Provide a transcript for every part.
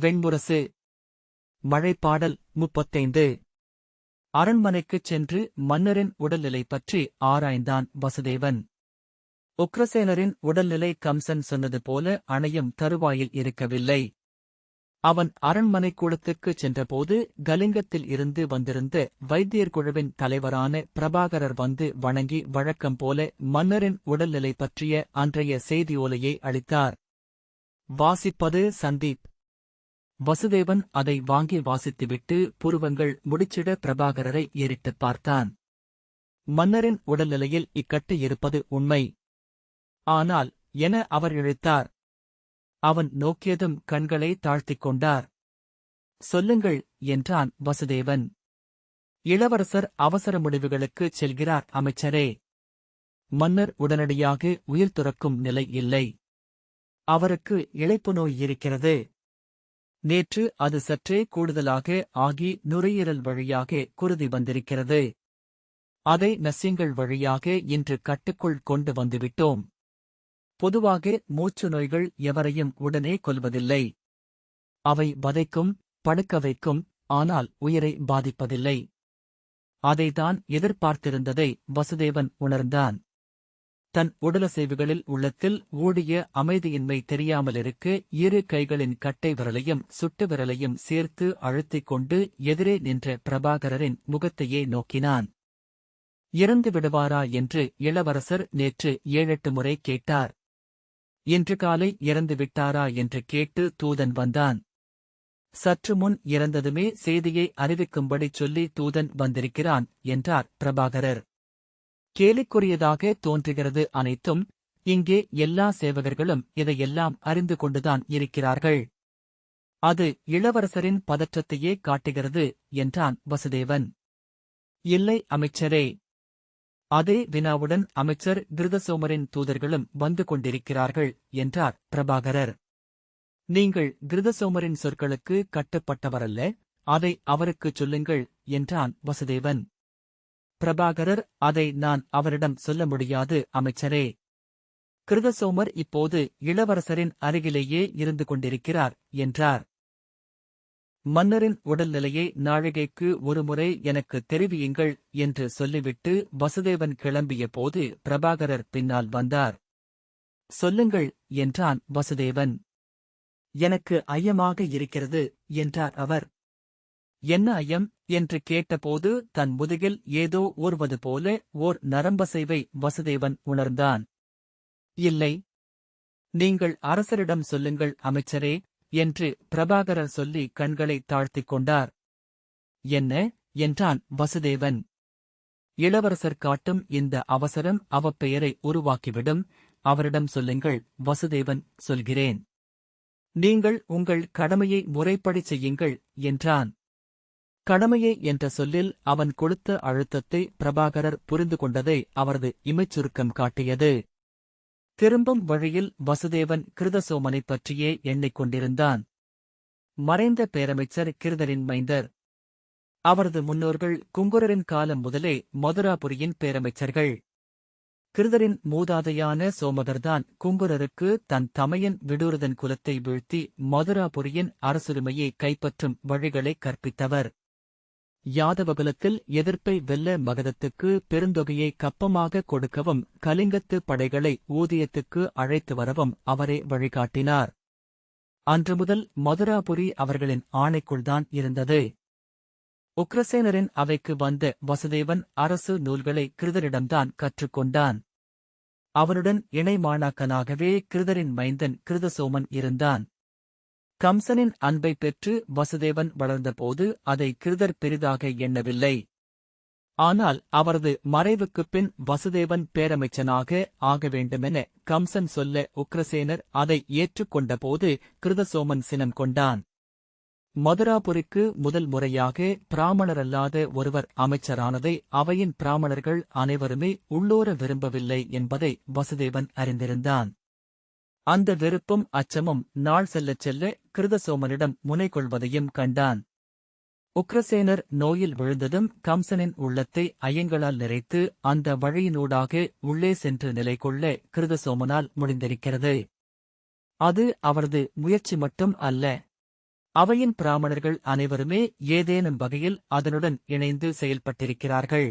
வெண்முரசு. மழைப்பாடல் முப்பத்தைந்து. அரண்மனைக்குச் சென்று மன்னரின் உடல்நிலை பற்றி ஆராய்ந்தான் வசுதேவன். உக்ரசேனரின் உடல்நிலை கம்சன் சொன்னது போல அணையும் தருவாயில் இருக்கவில்லை. அவன் அரண்மனை கூடத்துக்குச் சென்றபோது கலிங்கத்தில் இருந்து வந்திருந்த வைத்தியர் குழுவின் தலைவரான பிரபாகரர் வந்து வணங்கி வழக்கம் போல மன்னரின் உடல்நிலை பற்றிய அன்றைய செய்தியோலையை அளித்தார். வாசிப்பது சந்தீப். வசுதேவன் அதை வாங்கி வாசித்துவிட்டு புருவங்கள் முடிச்சிட பிரபாகரரை ஏறிட்டுப் பார்த்தான். மன்னரின் உடல்நிலையில் இக்கட்டு இருப்பது உண்மை. ஆனால் என அவர் இழுத்தார். அவன் நோக்கியதும் கண்களை தாழ்த்திக் கொண்டார். சொல்லுங்கள் என்றான் வசுதேவன். இளவரசர் அவசர முடிவுகளுக்கு செல்கிறார் அமைச்சரே. மன்னர் உடனடியாக உயிர் துறக்கும் நிலை இல்லை. அவருக்கு இழைப்பு நோய் இருக்கிறது. நேற்று அது சற்றே கூடுதலாக ஆகி நுரையீரல் வழியாக குருதி வந்திருக்கிறது. அதை நசியங்கள் வழியாக இன்று கட்டுக்குள் கொண்டு வந்துவிட்டோம். பொதுவாக மூச்சு நோய்கள் எவரையும் உடனே கொல்வதில்லை. அவை வதைக்கும் படுக்க வைக்கும் ஆனால் உயிரை பாதிப்பதில்லை. அதைதான் எதிர்பார்த்திருந்ததை வசுதேவன் உணர்ந்தான். தன் உடலசைவுகளில் உள்ளத்தில் ஓடிய அமைதியின்மை தெரியாமலிருக்க இரு கைகளின் கட்டை விரலையும் சுட்டு விரலையும் சேர்த்து அழுத்திக் கொண்டு எதிரே நின்ற பிரபாகரரின் முகத்தையே நோக்கினான். இறந்து விடுவாரா? என்று இளவரசர் நேற்று ஏழெட்டு முறை கேட்டார். இன்று காலை இறந்து விட்டாரா? என்று கேட்டு தூதன் வந்தான். சற்று முன் இறந்ததுமே செய்தியை அறிவிக்கும்படி சொல்லி தூதன் வந்திருக்கிறான் என்றார் பிரபாகரர். கேலிக்குரியதாக தோன்றுகிறது அனைத்தும் இங்கே எல்லா சேவகர்களும் இதையெல்லாம் அறிந்து கொண்டுதான் இருக்கிறார்கள். அது இளவரசரின் பதற்றத்தையே காட்டுகிறது என்றான் வசுதேவன். இல்லை அமைச்சரே. அதே வினாவுடன் அமைச்சர் கிருதசோமரின் தூதர்களும் வந்து கொண்டிருக்கிறார்கள் என்றார் பிரபாகரர். நீங்கள் கிருதசோமரின் சொற்களுக்கு கட்டுப்பட்டவரல்ல அதை அவருக்குச் சொல்லுங்கள் என்றான் வசுதேவன். பிரபாகரர் அதை நான் அவரிடம் சொல்ல முடியாது அமைச்சரே. கிருதசோமர் இப்போது இளவரசரின் அருகிலேயே இருந்து கொண்டிருக்கிறார் என்றார். மன்னரின் உடல்நிலையை நாழிகைக்கு ஒருமுறை எனக்கு தெரிவியுங்கள் என்று சொல்லிவிட்டு வசுதேவன் கிளம்பிய போது பிரபாகரர் பின்னால் வந்தார். சொல்லுங்கள் என்றான் வசுதேவன். எனக்கு ஐயமாக இருக்கிறது என்றார் அவர். என்ன ஐயம்? என்று கேட்டபோது தன் முதுகில் ஏதோ ஓர்வது போல ஓர் நரம்பசைவை வசுதேவன் உணர்ந்தான். இல்லை. நீங்கள் அரசரிடம் சொல்லுங்கள் அமைச்சரே என்று பிரபாகரர் சொல்லி கண்களை தாழ்த்திக் கொண்டார். என்ன? என்றான் வசுதேவன். இளவரசர் காட்டும் இந்த அவசரம் அவப்பெயரை உருவாக்கிவிடும். அவரிடம் சொல்லுங்கள் வசுதேவன் சொல்கிறேன். நீங்கள் உங்கள் கடமையை முறைப்படி செய்யுங்கள் என்றான். கடமையே என்ற சொல்லில் அவன் கொடுத்த அழுத்தத்தை பிரபாகரர் புரிந்து கொண்டதை அவரது இமைச்சுருக்கம் காட்டியது. திரும்பும் வழியில் வசுதேவன் கிருதசோமனை பற்றியே எண்ணிக்கொண்டிருந்தான் மறைந்த பேரமைச்சர் கிருதரின் மைந்தர். அவரது முன்னோர்கள் குங்குரரின் காலம் முதலே மதுராபுரியின் பேரமைச்சர்கள். கிருதரின் மூதாதையான சோமகர்தான் குங்குரருக்கு தன் தமையன் விடூரதன் குலத்தை வீழ்த்தி மதுராபுரியின் அரசுரிமையை கைப்பற்றும் வழிகளை கற்பித்தவர். யாதவகுலத்தில் எதிர்ப்பை வெல்ல மகதத்துக்கு பெருந்தொகையை கப்பமாக கொடுக்கவும் கலிங்கத்து படைகளை ஊதியத்துக்கு அழைத்து வரவும் அவரே வழிகாட்டினார். அன்று முதல் மதுராபுரி அவர்களின் ஆணைக்குள்தான் இருந்தது. உக்ரசேனரின் அவைக்கு வந்த வசுதேவன் அரசு நூல்களை கிருதரிடம்தான் கற்றுக்கொண்டான். அவனுடன் இணைமாணாக்கனாகவே கிருதரின் மைந்தன் கிருதசோமன் இருந்தான். கம்சனின் அன்பை பெற்று வசுதேவன் வளர்ந்தபோது அதை கிருதர் பெரிதாக எண்ணவில்லை. ஆனால் அவரது மறைவுக்குப் பின் வசுதேவன் பேரமைச்சனாக ஆக வேண்டுமென கம்சன் சொல்ல உக்ரசேனர் அதை ஏற்றுக்கொண்டபோது கிருதசோமன் சினம் கொண்டான். மதுராபுரிக்கு முதல் முறையாக பிராமணரல்லாத ஒருவர் அமைச்சரானதை அவையின் பிராமணர்கள் அனைவருமே உள்ளோர விரும்பவில்லை என்பதை வசுதேவன் அறிந்திருந்தான். அந்த வெறுப்பும் அச்சமும் நாள் செல்லச் செல்ல கிருதசோமனிடம் முனை கொள்வதையும் கண்டான். உக்ரசேனர் நோயில் விழுந்ததும் கம்சனின் உள்ளத்தை ஐயங்களால் நிறைத்து அந்த வழியினூடாக உள்ளே சென்று நிலை கொள்ள கிருதசோமனால் முடிந்திருக்கிறது. அது அவரது முயற்சி மட்டும் அல்ல. அவையின் பிராமணர்கள் அனைவருமே ஏதேனும் வகையில் அதனுடன் இணைந்து செயல்பட்டிருக்கிறார்கள்.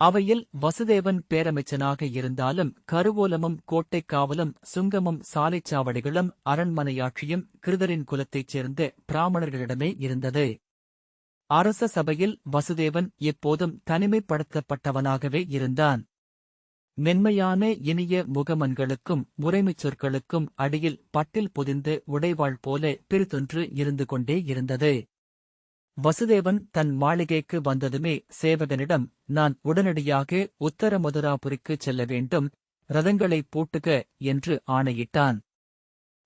அவையில் வசுதேவன் பேரமைச்சனாக இருந்தாலும் கருவூலமும் கோட்டைக் காவலும் சுங்கமும் சாலைச்சாவடிகளும் அரண்மனையாட்சியும் கிருதரின் குலத்தைச் சேர்ந்த பிராமணர்களிடமே இருந்தது. அரச சபையில் வசுதேவன் எப்போதும் தனிமைப்படுத்தப்பட்டவனாகவே இருந்தான். மென்மையான இனிய முகமன்களுக்கும் முறைமைச் சொற்களுக்கும் அடியில் பட்டில் பொதிந்து உடைவாள் போல பிரித்தொன்று இருந்து கொண்டே இருந்தது. வசுதேவன் தன் மாளிகைக்கு வந்ததுமே சேவகனிடம் நான் உடனடியாக உத்தர மதுராபுரிக்கு செல்ல வேண்டும் ரதங்களை பூட்டுக என்று ஆணையிட்டான்.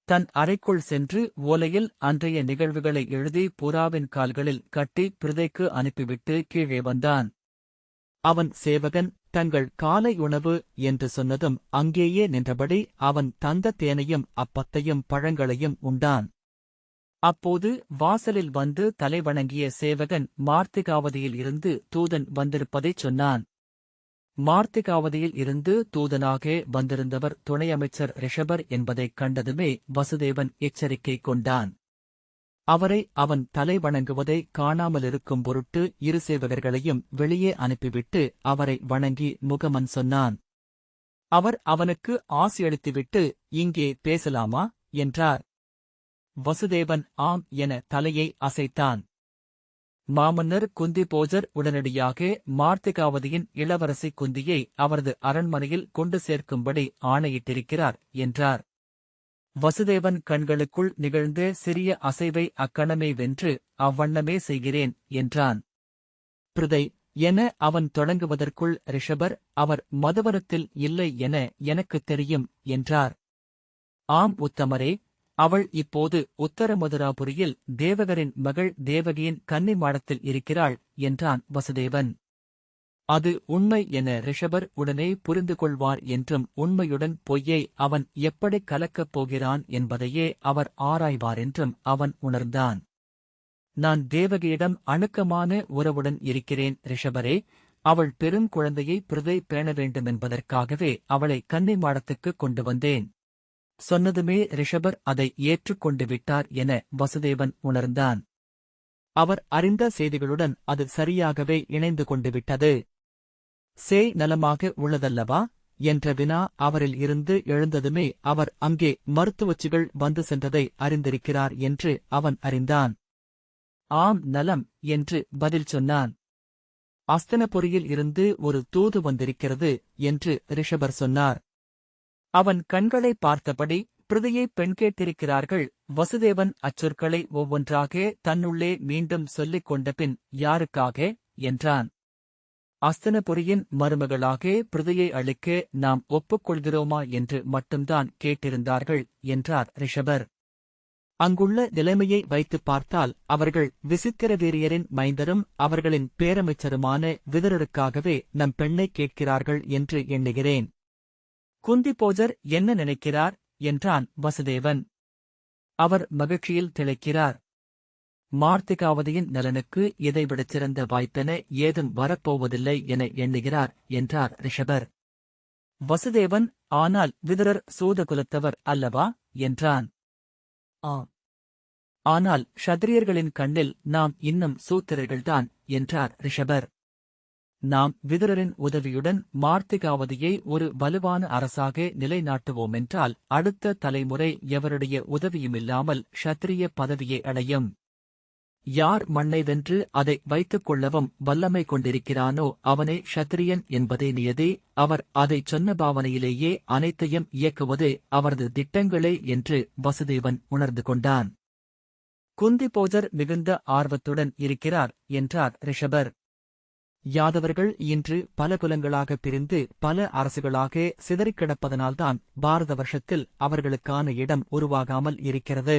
தன் அறைக்குள் சென்று ஓலையில் அன்றைய நிகழ்வுகளை எழுதி புறாவின் கால்களில் கட்டி பிரதைக்கு அனுப்பிவிட்டு கீழே வந்தான். அவன் சேவகன் தங்கள் காலை உணவு என்று சொன்னதும் அங்கேயே நின்றபடி அவன் தந்த தேனையும் அப்பத்தையும் பழங்களையும் உண்டான். அப்போது வாசலில் வந்து தலைவணங்கிய சேவகன் மார்த்திகாவதியில் இருந்து தூதன் வந்திருப்பதைச் சொன்னான். மார்த்திகாவதியில் இருந்து தூதனாக வந்திருந்தவர் துணை அமைச்சர் ரிஷபர் என்பதைக் கண்டதுமே வசுதேவன் எச்சரிக்கை கொண்டான். அவரை அவன் தலை வணங்குவதை காணாமலிருக்கும் பொருட்டு இரு சேவகர்களையும் வெளியே அனுப்பிவிட்டு அவரை வணங்கி முகமன் சொன்னான். அவர் அவனுக்கு ஆசியளித்துவிட்டு இங்கே பேசலாமா? என்றார். வசுதேவன் ஆம் என தலையை அசைத்தான். மாமன்னர் குந்தி போஜர் உடனடியாக மார்த்திகாவதியின் இளவரசி குந்தியை அவரது அரண்மனையில் கொண்டு சேர்க்கும்படி ஆணையிட்டிருக்கிறார் என்றார். வசுதேவன் கண்களுக்குள் நிகழ்ந்த சிறிய அசைவை அக்கணமே வென்று அவ்வண்ணமே செய்கிறேன் என்றான். பிருதை என அவன் தொடங்குவதற்குள் ரிஷபர் அவர் மதுவரத்தில் இல்லை என எனக்குத் தெரியும் என்றார். ஆம் உத்தமரே அவள் இப்போது உத்தர மதுராபுரியில் தேவகரின் மகள் தேவகியின் கன்னி மாடத்தில் இருக்கிறாள் என்றான் வசுதேவன். அது உண்மை என ரிஷபர் உடனே புரிந்து கொள்வார் என்றும் உண்மையுடன் பொய்யை அவன் எப்படி கலக்கப் போகிறான் என்பதையே அவர் ஆராய்வார் என்றும் அவன் உணர்ந்தான். நான் தேவகியிடம் அணுக்கமான உறவுடன் இருக்கிறேன் ரிஷபரே அவள் பெருங்குழந்தையை பிரதை பேண வேண்டுமென்பதற்காகவே அவளை கன்னை மாடத்துக்கு கொண்டு வந்தேன். சொன்னதுமே ரிஷபர் அதை ஏற்றுக்கொண்டு விட்டார் என வசுதேவன் உணர்ந்தான். அவர் அறிந்த செய்திகளுடன் அது சரியாகவே இணைந்து கொண்டு விட்டது. சேய் நலமாக உள்ளதல்லவா? என்ற வினா அவரில் இருந்து எழுந்ததுமே அவர் அங்கே மருத்துவச்சிகள் வந்து சென்றதை அறிந்திருக்கிறார் என்று அவன் அறிந்தான். ஆம் நலம் என்று பதில் சொன்னான். அஸ்தனபுரியில் இருந்து ஒரு தூது வந்திருக்கிறது என்று ரிஷபர் சொன்னார். அவன் கண்களை பார்த்தபடி பிருதியை பெண் கேட்டிருக்கிறார்கள். வசுதேவன் அச்சொற்களை ஒவ்வொன்றாக தன்னுள்ளே மீண்டும் சொல்லிக் கொண்டபின் யாருக்காக? என்றான். அஸ்தனபுரியின் மருமகளாக பிருதியை அளிக்க நாம் ஒப்புக்கொள்கிறோமா என்று மட்டும்தான் கேட்டிருந்தார்கள் என்றார் ரிஷபர். அங்குள்ள நிலைமையை வைத்துப் பார்த்தால் அவர்கள் விசித்திர வீரியரின் மைந்தரும் அவர்களின் பேரமைச்சருமான விதரருக்காகவே நம் பெண்ணைக் கேட்கிறார்கள் என்று எண்ணுகிறேன். குந்தி போஜர் என்ன நினைக்கிறார்? என்றான் வசுதேவன். அவர் மகிழ்ச்சியில் திளைக்கிறார். மார்த்திகாவதியின் நலனுக்கு இதைவிடச் சிறந்த வாய்ப்பென ஏதும் வரப்போவதில்லை என எண்ணுகிறார் என்றார் ரிஷபர். வசுதேவன் ஆனால் விதுரர் சூதகுலத்தவர் அல்லவா? என்றான். ஆம். ஆனால் ஷத்திரியர்களின் கண்ணில் நாம் இன்னும் சூத்திரர்கள்தான் என்றார் ரிஷபர். நாம் விதுரரின் உதவியுடன் மார்த்திகாவதியை ஒரு வலுவான அரசாக நிலைநாட்டுவோமென்றால் அடுத்த தலைமுறை எவருடைய உதவியுமில்லாமல் ஷத்திரிய பதவியை அடையும். யார் மண்ணை வென்று அதை வைத்துக் கொள்ளவும் வல்லமை கொண்டிருக்கிறானோ அவனே ஷத்திரியன் என்பதே நியதி அவர் அதைச் சொன்ன பாவனையிலேயே அனைத்தையும் இயக்குவது அவரது திட்டங்களே என்று வசுதேவன் உணர்ந்து கொண்டான். குந்தி போஜர் மிகுந்த ஆர்வத்துடன் இருக்கிறார் என்றார் ரிஷபர். யாதவர்கள் இன்று பல குலங்களாக பிரிந்து பல அரசுகளாக சிதறிக் கிடப்பதனால்தான் பாரத வருஷத்தில் அவர்களுக்கான இடம் உருவாகாமல் இருக்கிறது.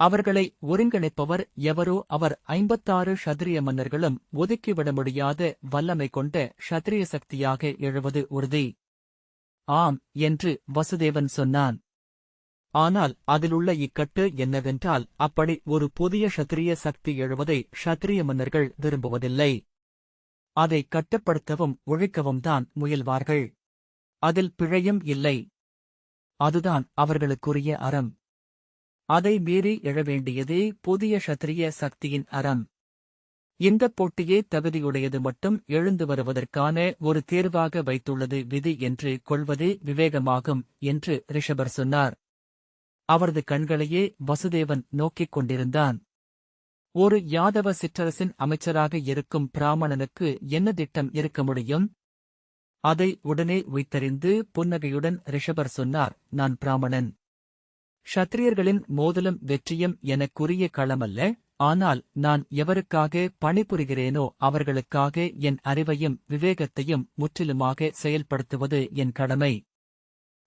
அவர்களை ஒருங்கிணைப்பவர் எவரோ அவர் ஐம்பத்தாறு ஷத்திரிய மன்னர்களும் ஒதுக்கிவிட முடியாத வல்லமை கொண்ட ஷத்திரிய சக்தியாக எழுவது உறுதி. ஆம் என்று வசுதேவன் சொன்னான். ஆனால் அதிலுள்ள இக்கட்டு என்னவென்றால் அப்படி ஒரு புதிய ஷத்திரிய சக்தி எழுவதை ஷத்திரிய மன்னர்கள் விரும்புவதில்லை. அதை கட்டுப்படுத்தவும் ஒழிக்கவும் தான் முயல்வார்கள். அதில் பிழையும் இல்லை. அதுதான் அவர்களுக்குரிய அறம். அதை மீறி எழவேண்டியதே புதிய சத்திரிய சக்தியின் அறம். இந்தப் போட்டியே தகுதியுடையது மட்டும் எழுந்து வருவதற்கான ஒரு தேர்வாக வைத்துள்ளது விதி என்று கொள்வதே விவேகமாகும் என்று ரிஷபர் சொன்னார். அவரது கண்களையே வசுதேவன் நோக்கிக் கொண்டிருந்தான். ஒரு யாதவ சிற்றரசின் அமைச்சராக இருக்கும் பிராமணனுக்கு என்ன திட்டம் இருக்க முடியும்? அதை உடனே உய்த்தறிந்து புன்னகையுடன் ரிஷபர் சொன்னார் நான் பிராமணன். ஷத்திரியர்களின் மோதலும் வெற்றியும் எனக்குரிய களமல்ல. ஆனால் நான் எவருக்காக பணிபுரிகிறேனோ அவர்களுக்காக என் அறிவையும் விவேகத்தையும் முற்றிலுமாக செயல்படுத்துவது என் கடமை.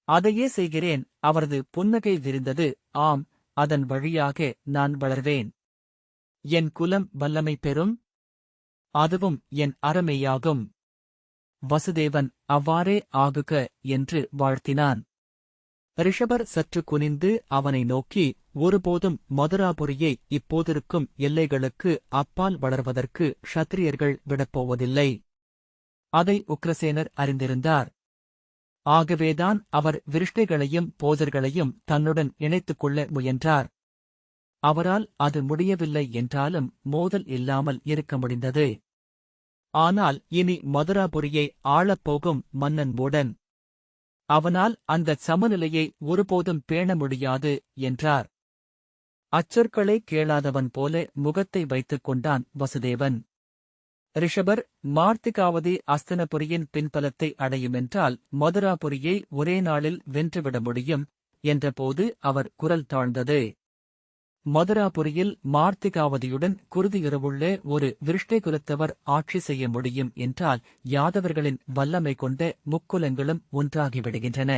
அதையே செய்கிறேன். அவரது புன்னகை விரிந்தது ஆம் அதன் வழியாக நான் வளர்வேன். என் குலம் வல்லமை பெறும். அதுவும் என் அறமையாகும் வசுதேவன் அவ்வாறே ஆகுக என்று வாழ்த்தினான். ரிஷபர் சற்று குனிந்து அவனை நோக்கி ஒருபோதும் மதுராபுரியை இப்போதிருக்கும் எல்லைகளுக்கு அப்பால் வளர்வதற்கு ஷத்திரியர்கள் விடப்போவதில்லை. அதை உக்ரசேனர் அறிந்திருந்தார். ஆகவேதான் அவர் விருஷ்டைகளையும் போதர்களையும் தன்னுடன் இணைத்துக் கொள்ள முயன்றார். அவரால் அது முடியவில்லை என்றாலும் மோதல் இல்லாமல் இருக்க முடிந்தது. ஆனால் இனி மதுராபுரியை ஆளப்போகும் மன்னன் மூடன். அவனால் அந்தச் சமநிலையை ஒருபோதும் பேண முடியாது என்றார். அச்சொற்களை கேளாதவன் போல முகத்தை வைத்துக் கொண்டான் வசுதேவன். ரிஷபர் மார்த்திகாவதி அஸ்தனபுரியின் பின்பலத்தை அடையுமென்றால் மதுராபுரியை ஒரே நாளில் வென்றுவிட முடியும் என்றபோது அவர் குரல் தாழ்ந்தது. மதுராபுரியில் மார்த்திகாவதியுடன் குருதியிறவுள்ளே ஒரு விருஷ்டை குலத்தவர் ஆட்சி செய்ய முடியும் என்றால் யாதவர்களின் வல்லமை கொண்ட முக்குலங்களும் ஒன்றாகிவிடுகின்றன.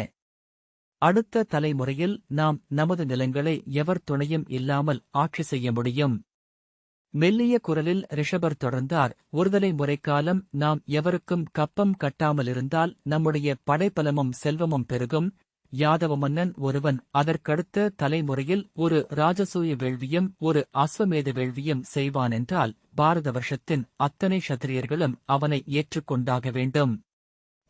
அடுத்த தலைமுறையில் நாம் நமது நிலங்களை எவர் துணையும் இல்லாமல் ஆட்சி செய்ய முடியும். மெல்லிய குரலில் ரிஷபர் தொடர்ந்தார் ஒருதலை முறைக்காலம் நாம் எவருக்கும் கப்பம் கட்டாமலிருந்தால் நம்முடைய படைப்பலமும் செல்வமும் பெருகும் யாதவ மன்னன் ஒருவன் அதற்கடுத்த தலைமுறையில் ஒரு ராஜசூய வேள்வியும் ஒரு அஸ்வமேத வேள்வியும் செய்வானென்றால் பாரத வருஷத்தின் அத்தனை சத்திரியர்களும் அவனை ஏற்றுக்கொண்டாக வேண்டும்.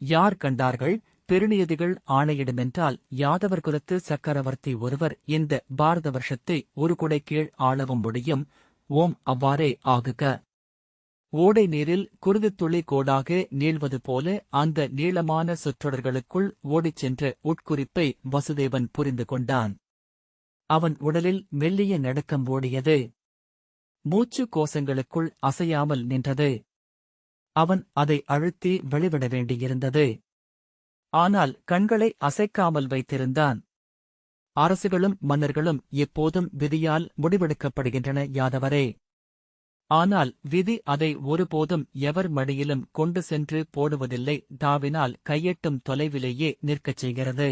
யார் கண்டார்கள்? பெருநியதிகள் ஆணையிடுமென்றால் யாதவர் குலத்து சக்கரவர்த்தி ஒருவர் இந்த பாரத வருஷத்தை ஒரு குடை கீழ் ஆளவும் முடியும். ஓம் அவ்வாறே ஆகுக. ஓடை நீரில் குருதித்துளி கோடாக நீள்வது போல அந்த நீளமான சொற்றொடர்களுக்குள் ஓடிச் சென்ற உட்குறிப்பை வசுதேவன் புரிந்து கொண்டான். அவன் உடலில் மெல்லிய நடுக்கம் ஓடியது. மூச்சு கோசங்களுக்குள் அசையாமல் நின்றது. அவன் அதை அழுத்தி வெளிவிட வேண்டியிருந்தது. ஆனால் கண்களை அசைக்காமல் வைத்திருந்தான். அரசுகளும் மன்னர்களும் எப்போதும் விதியால் முடிவெடுக்கப்படுகின்றன யாதவரே. ஆனால் விதி அதை ஒருபோதும் எவர் மடியிலும் கொண்டு சென்று போடுவதில்லை தாவினால் கையெட்டும் தொலைவிலேயே நிற்கச் செய்கிறது.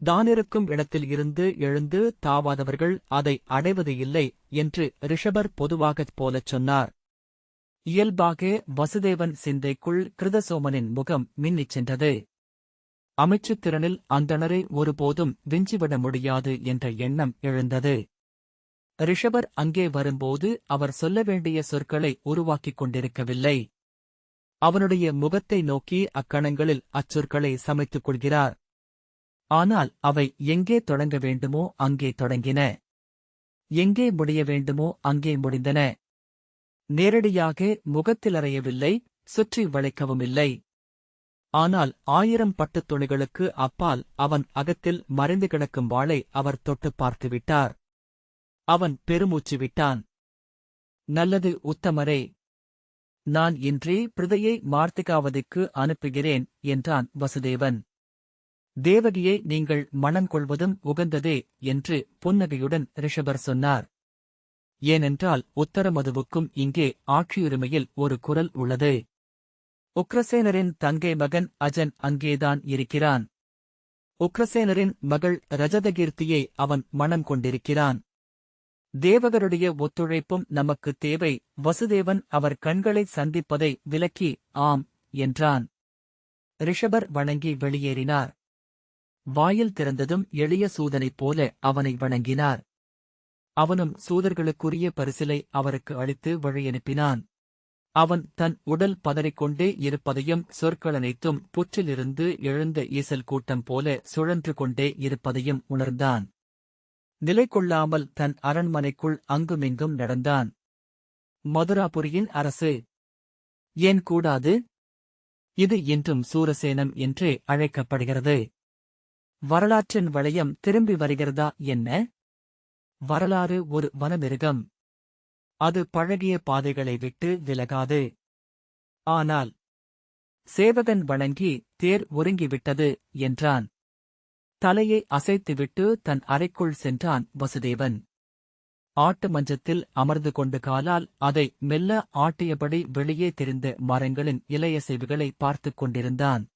தானிருக்கும் இடத்தில் இருந்து எழுந்து தாவாதவர்கள் அதை அடைவது இல்லை என்று ரிஷபர் பொதுவாகப் போலச் சொன்னார். இயல்பாக வசுதேவன் சிந்தைக்குள் கிருதசோமனின் முகம் மின்னிச் சென்றது. அமைச்சுத் திறனில் அந்தணரை ஒருபோதும் விஞ்சிவிட முடியாது என்ற எண்ணம் எழுந்தது. ரிஷபர் அங்கே வரும்போது அவர் சொல்ல வேண்டிய சொற்களை உருவாக்கிக் கொண்டிருக்கவில்லை. அவனுடைய முகத்தை நோக்கி அக்கணங்களில் அச்சொற்களை சமைத்துக் கொள்கிறார். ஆனால் அவை எங்கே தொடங்க வேண்டுமோ அங்கே தொடங்கின. எங்கே முடிய வேண்டுமோ அங்கே முடிந்தன. நேரடியாக முகத்தில் அறையவில்லை சுற்றி வளைக்கவும் இல்லை ஆனால் ஆயிரம் பட்டுத் துணிகளுக்கு அப்பால் அவன் அகத்தில் மறைந்து கிடக்கும் வாளை அவர் தொட்டுப் பார்த்துவிட்டார். அவன் பெருமூச்சு விட்டான். நல்லது உத்தமரே. நான் இன்றே பிரதையை மார்த்திகாவதிக்கு அனுப்புகிறேன் என்றான் வசுதேவன். தேவகியை நீங்கள் மனம் கொள்வதும் உகந்ததே என்று புன்னகையுடன் ரிஷபர் சொன்னார். ஏனென்றால் உத்தரமதுவுக்கும் இங்கே ஆட்சியுரிமையில் ஒரு குரல் உள்ளது. உக்ரசேனரின் தங்கை மகன் அஜன் அங்கேதான் இருக்கிறான். உக்ரசேனரின் மகள் ரஜதகீர்த்தியை அவன் மனம் கொண்டிருக்கிறான். தேவகருடைய ஒத்துழைப்பும் நமக்கு தேவை. வசுதேவன் அவர் கண்களை சந்திப்பதை விலக்கி ஆம் என்றான். ரிஷபர் வணங்கி வெளியேறினார். வாயில் திறந்ததும் எளிய சூதனைப் போல அவனை வணங்கினார். அவனும் சூதர்களுக்குரிய பரிசிலை அவருக்கு அளித்து வழியனுப்பினான். அவன் தன் உடல் பதறிக்கொண்டே இருப்பதையும் சொற்களனைத்தும் புற்றிலிருந்து எழுந்த ஈசல் கூட்டம் போல சுழன்று கொண்டே இருப்பதையும் உணர்ந்தான். நிலை கொள்ளாமல் தன் அரண்மனைக்குள் அங்குமிங்கும் நடந்தான். மதுராபுரியின் அரசு ஏன் கூடாது? இது இன்றும் சூரசேனம் என்று அழைக்கப்படுகிறது. வரலாற்றின் வளையம் திரும்பி வருகிறதா என்ன? வரலாறு ஒரு வனமிருகம். அது பழகிய பாதைகளை விட்டு விலகாது. ஆனால் சேவகன் வணங்கி தேர் ஒருங்கிவிட்டது என்றான். தலையை அசைத்துவிட்டு தன் அறைக்குள் சென்றான் வசுதேவன். ஆட்டு மஞ்சத்தில் அமர்ந்து கொண்டு காலால் அதை மெல்ல ஆட்டியபடி வெளியே தெரிந்த மரங்களின் இலையசைவுகளை பார்த்துக் கொண்டிருந்தான்.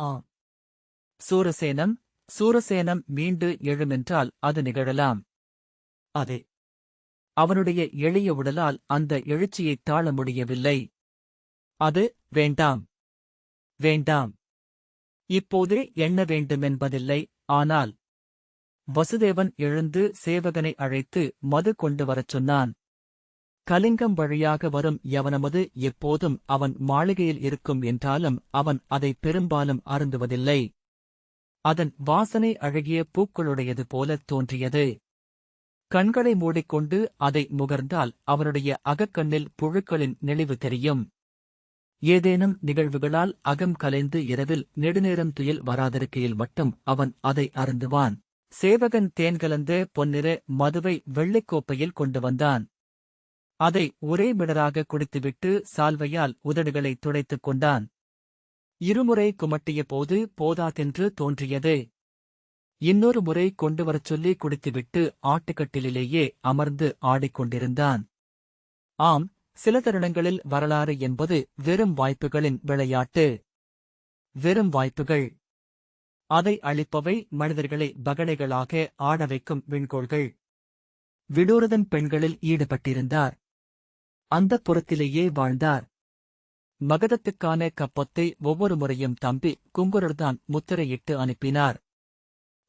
ஆ சூரசேனம் சூரசேனம் மீண்டு எழுமென்றால் அது நிகழலாம். அதே. அவனுடைய எளிய உடலால் அந்த எழுச்சியைத் தாழ முடியவில்லை. அது வேண்டாம். வேண்டாம். இப்போதே எண்ண வேண்டுமென்பதில்லை. ஆனால் வசுதேவன் எழுந்து சேவகனை அழைத்து மது கொண்டு வரச் சொன்னான். கலிங்கம் வழியாக வரும் எவனமது எப்போதும் அவன் மாளிகையில் இருக்கும் என்றாலும் அவன் அதை பெரும்பாலும் அருந்துவதில்லை. அதன் வாசனை அழகிய பூக்களுடையது போலத் தோன்றியது. கண்களை மூடிக்கொண்டு அதை முகர்ந்தால் அவனுடைய அகக்கண்ணில் புழுக்களின் நெளிவு தெரியும். ஏதேனும் நிகழ்வுகளால் அகம் கலைந்து இரவில் நெடுநேரம் துயில் வராதிருக்கையில் மட்டும் அவன் அதை அருந்துவான். சேவகன் தேன் கலந்து பொன்னிற மதுவை வெள்ளைக்கோப்பையில் கொண்டு வந்தான். அதை ஒரே மிடராக குடித்துவிட்டு சால்வையால் உதடுகளை துடைத்துக் கொண்டான். இருமுறை குமட்டிய போது போதாதென்று தோன்றியது. இன்னொரு முறை கொண்டு வரச் சொல்லி குடித்துவிட்டு ஆட்டுக்கட்டிலேயே அமர்ந்து ஆடிக்கொண்டிருந்தான். ஆம் சில தருணங்களில் வரலாறு என்பது வெறும் வாய்ப்புகளின் விளையாட்டு. வெறும் வாய்ப்புகள். அதை அளிப்பவை மனிதர்களை பகடைகளாக ஆட வைக்கும் விண்கோள்கள். விடூரதன் பெண்களில் ஈடுபட்டிருந்தார். அந்த புறத்திலேயே வாழ்ந்தார். மகதத்துக்கான கப்பத்தை ஒவ்வொரு முறையும் தம்பி குங்குரர்தான் முத்திரையிட்டு அனுப்பினார்.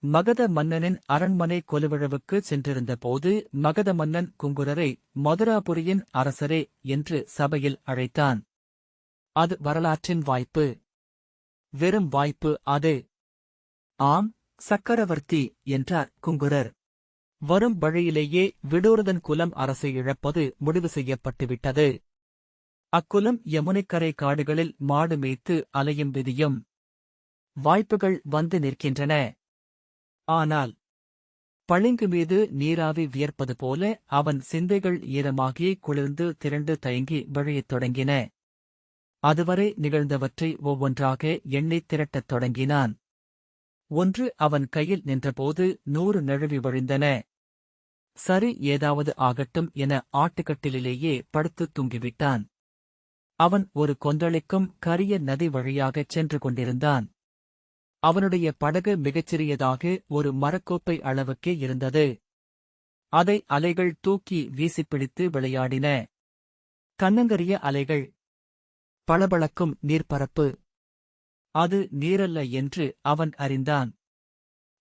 மகத மன்னனின் அரண்மனை கொலுவிழவுக்கு சென்றிருந்த போது மகத மன்னன் குங்குரரை மதுராபுரியின் அரசரே என்று சபையில் அழைத்தான். அது வரலாற்றின் வாய்ப்பு. வெறும் வாய்ப்பு அது. ஆம் சக்கரவர்த்தி என்றார் குங்குரர். வரும் வழியிலேயே விடூரதன் குலம் அரசை இழப்பது முடிவு செய்யப்பட்டுவிட்டது. அக்குலம் யமுனைக்கரை காடுகளில் மாடு மேய்த்து அலையும் விதியும். வாய்ப்புகள் வந்து நிற்கின்றன. ஆனால் பளிங்கு மீது நீராவி வியர்ப்பது போல அவன் சிந்தைகள் ஈரமாகி குளிர்ந்து திரண்டு தயங்கி வழியத் தொடங்கின. அதுவரை நிகழ்ந்தவற்றை ஒவ்வொன்றாக எண்ணித் திரட்டத் தொடங்கினான். ஒன்று அவன் கையில் நின்றபோது நூறு நழுவி வழிந்தன. சரி ஏதாவது ஆகட்டும் என ஆட்டுக்கட்டிலேயே படுத்துத் தூங்கிவிட்டான். அவன் ஒரு கொந்தளிக்கும் கரிய நதி வழியாகச் சென்று கொண்டிருந்தான். அவனுடைய படகு மிகச்சிறியதாக ஒரு மரக்கோப்பை அளவுக்கே இருந்தது. அதை அலைகள் தூக்கி வீசிப்பிடித்து விளையாடின. கண்ணங்கரிய அலைகள். பளபளக்கும் நீர்ப்பரப்பு. அது நீரல்ல என்று அவன் அறிந்தான்.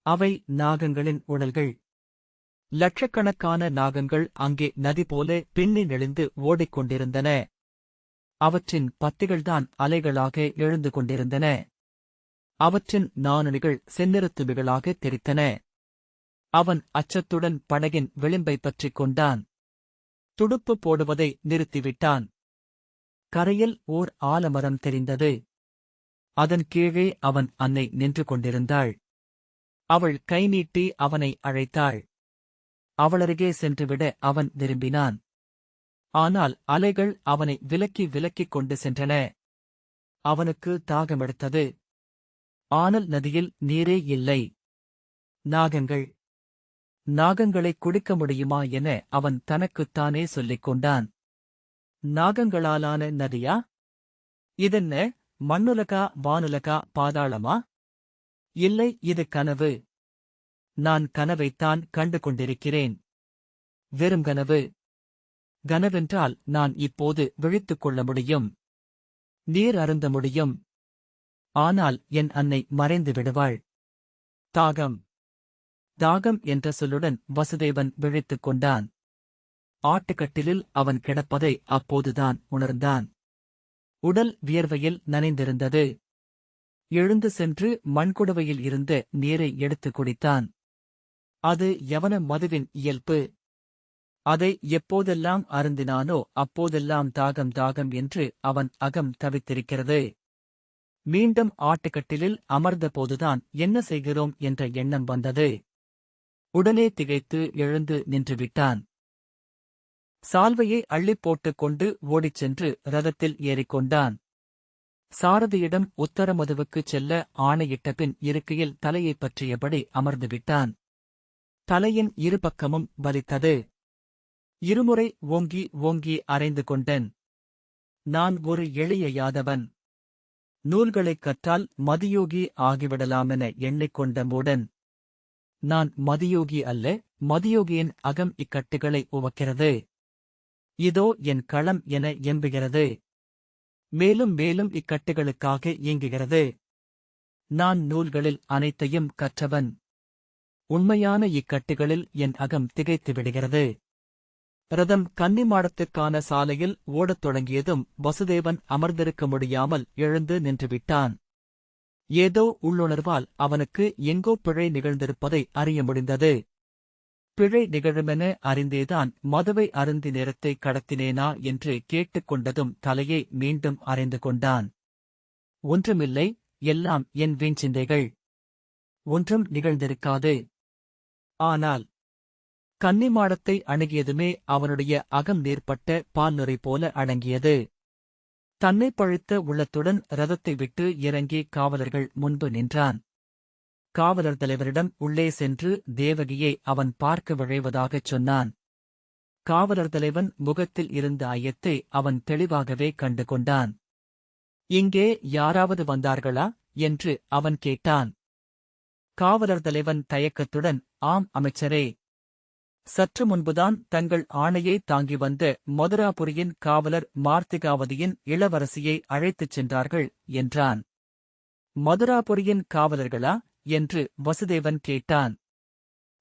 அவை நாகங்களின் உடல்கள். லட்சக்கணக்கான நாகங்கள் அங்கே நதி போல பின்னி நெளிந்து ஓடிக்கொண்டிருந்தன. அவற்றின் பத்திகள்தான் அலைகளாக எழுந்து கொண்டிருந்தன. அவற்றின் நாணனிகள் செந்நிறத்துமிகளாக தெரித்தன. அவன் அச்சத்துடன் படகின் விளிம்பை பற்றிக் கொண்டான். துடுப்பு போடுவதை நிறுத்திவிட்டான். கரையில் ஓர் ஆலமரம் தெரிந்தது. அதன் கீழே அவன் அன்னை நின்று கொண்டிருந்தாள். அவள் கை நீட்டி அவனை அழைத்தாள். அவளருகே சென்றுவிட அவன் விரும்பினான். ஆனால் அலைகள் அவனை விலக்கி விலக்கிக் கொண்டு சென்றன. அவனுக்கு தாகமெடுத்தது. ஆனல் நதியில் நீரே இல்லை. நாகங்கள். நாகங்களை குடிக்க முடியுமா என அவன் தனக்குத்தானே சொல்லிக் கொண்டான். நாகங்களாலான நதியா? இதென்ன மண்ணுலகா வானுலகா பாதாளமா? இல்லை இது கனவு. நான் கனவைத்தான் கண்டு கொண்டிருக்கிறேன். வெறும் கனவு. கனவென்றால் நான் இப்போது விழித்துக் கொள்ள முடியும். நீர் அருந்த முடியும். ஆனால் என் அன்னை மறைந்து விடுவாள். தாகம். தாகம் என்ற சொல்லுடன் வசுதேவன் விழித்துக் கொண்டான். ஆட்டுக்கட்டிலில் அவன் கிடப்பதை அப்போதுதான் உணர்ந்தான். உடல் வியர்வையில் நனைந்திருந்தது. எழுந்து சென்று மண்குடவையில் இருந்த நீரை எடுத்துக் குடித்தான். அது யவன மதுவின் இயல்பு. அதை எப்போதெல்லாம் அருந்தினானோ அப்போதெல்லாம் தாகம் தாகம் என்று அவன் அகம் தவித்திருக்கிறது. மீண்டும் ஆட்டுக்கட்டிலில் அமர்ந்தபோதுதான் என்ன செய்கிறோம் என்ற எண்ணம் வந்தது. உடனே திகைத்து எழுந்து நின்றுவிட்டான். சால்வையை அள்ளிப் போட்டுக் கொண்டு ஓடிச் சென்று ரதத்தில் ஏறிக்கொண்டான். சாரதியிடம் உத்தரமதுவுக்குச் செல்ல ஆணையிட்ட பின் இருக்கையில் தலையைப் பற்றியபடி அமர்ந்துவிட்டான். தலையின் இருபக்கமும் வலித்தது. இருமுறை ஓங்கி ஓங்கி அறைந்து கொண்டேன். நான் ஒரு எளிய யாதவன். நூல்களைக் கற்றால் மதியோகி ஆகிவிடலாமென எண்ணிக்கொண்ட மூடன். நான் மதியோகி அல்ல மதியோகியின் அகம் இக்கட்டுகளை உவக்கிறது. இதோ என் களம் என எம்புகிறது. மேலும் மேலும் இக்கட்டுகளுக்காக இயங்குகிறது. நான் நூல்களில் அனைத்தையும் கற்றவன். உண்மையான இக்கட்டுகளில் என் அகம் திகைத்து விடுகிறது ரதம் கன்னிமாடத்திற்கான சாலையில் ஓடத் தொடங்கியதும் வசுதேவன் அமர்ந்திருக்க முடியாமல் எழுந்து நின்றுவிட்டான். ஏதோ உள்ளுணர்வால் அவனுக்கு எங்கோ பிழை நிகழ்ந்திருப்பதை அறிய முடிந்தது. பிழை நிகழுமென அறிந்தேதான் மதுவை அருந்தி நேரத்தை கடத்தினேனா என்று கேட்டுக்கொண்டதும் தலையை மீண்டும் அறைந்து கொண்டான். ஒன்றுமில்லை எல்லாம் என் வீண்சிந்தைகள் ஒன்றும் நிகழ்ந்திருக்காது. ஆனால் கன்னிமாடத்தை அணுகியதுமே அவனுடைய அகம் நேர்பட்ட பால்நுரை போல அடங்கியது. தன்னை பழுத்த உள்ளத்துடன் ரதத்தை விட்டு இறங்கி காவலர்கள் முன்பு நின்றான். காவலர் தலைவரிடம் உள்ளே சென்று தேவகியை அவன் பார்க்க விழைவதாகச் சொன்னான். காவலர் தலைவன் முகத்தில் இருந்த ஐயத்தை அவன் தெளிவாகவே கண்டு கொண்டான். இங்கே யாராவது வந்தார்களா? என்று அவன் கேட்டான். காவலர் தலைவன் தயக்கத்துடன் ஆம் அமைச்சரே சற்று முன்புதான் தங்கள் ஆணையை தாங்கி வந்த மதுராபுரியின் காவலர் மார்த்திகாவதியின் இளவரசியை அழைத்துச் சென்றார்கள் என்றான். மதுராபுரியின் காவலர்களா? என்று வசுதேவன் கேட்டான்.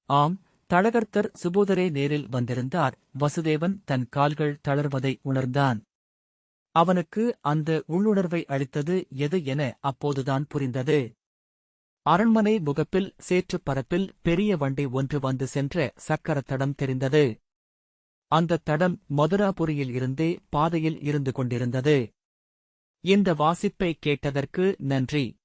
ஆம் தளகர்த்தர் சுபோதரே நேரில் வந்திருந்தார். வசுதேவன் தன் கால்கள் தளர்வதை உணர்ந்தான். அவனுக்கு அந்த உள்ளுணர்வை அளித்தது எது என அப்போதுதான் புரிந்தது. அரண்மனை முகப்பில் சேற்றுப் பரப்பில் பெரிய வண்டி ஒன்று வந்து சென்ற சக்கரத் தடம் தெரிந்தது. அந்த தடம் மதுராபுரியில் இருந்தே பாதையில் இருந்து கொண்டிருந்தது. இந்த வாசிப்பை கேட்டதற்கு நன்றி.